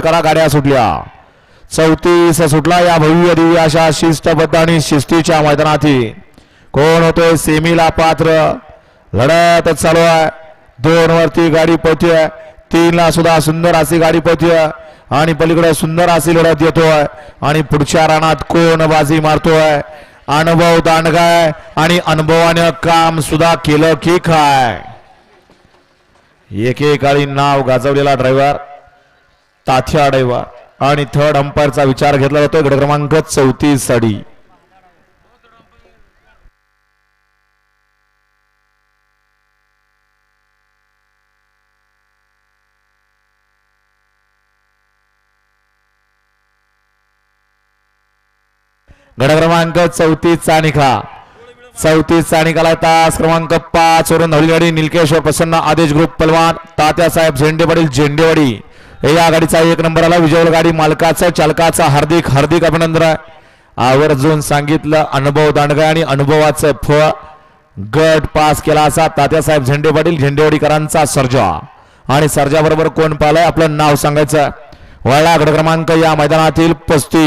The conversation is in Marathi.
पुढे करा गाड्या सुटल्या. चौतीस सुटला या भव्य दिव्य अशा शिस्तबद्ध आणि शिस्तीच्या मैदानातील कोण होतोय सेमीला पात्र? लढत चालू आहे. दोन वरती गाडी पळतीय. तीनला सुद्धा सुंदर अशी गाडी पळतीय. आणि पलीकडे सुंदर अशी लढत येतोय. आणि पुढच्या रानात कोण बाजी मारतोय? अनुभव दांडगाय आणि अनुभवानं काम सुद्धा केलं की काय? एकेकाळी नाव गाजवलेला ड्रायव्हर ताथ्या ड्रायव्हर आणि थर्ड अंपायरचा विचार घेतला जातोय. गड क्रमांक चौतीस साडी गड क्रमांक चौतीस चा निखा. चौतीस चा निकाला तास क्रमांक पाच वरून धावली गाडी निलकेश्वर प्रसन्न आदेश ग्रुप पलवान तात्यासाहेब झेंडे पाटील झेंडेवाडी. या गाडीचा एक नंबर आला. विजय गाडी मालकाचं चालकाचा हार्दिक हार्दिक अभिनंदन. आहे आवर्जून सांगितलं अनुभव दांडगा आणि अनुभवाचं फळ गट पास केला असा तात्यासाहेब झेंडे पाटील झेंडेवाडीकरांचा सर्जा. आणि सर्जा बरोबर कोण पाहिलंय? आपलं नाव सांगायचं. वळला गड क्रमांक या मैदानातील पस्तीस.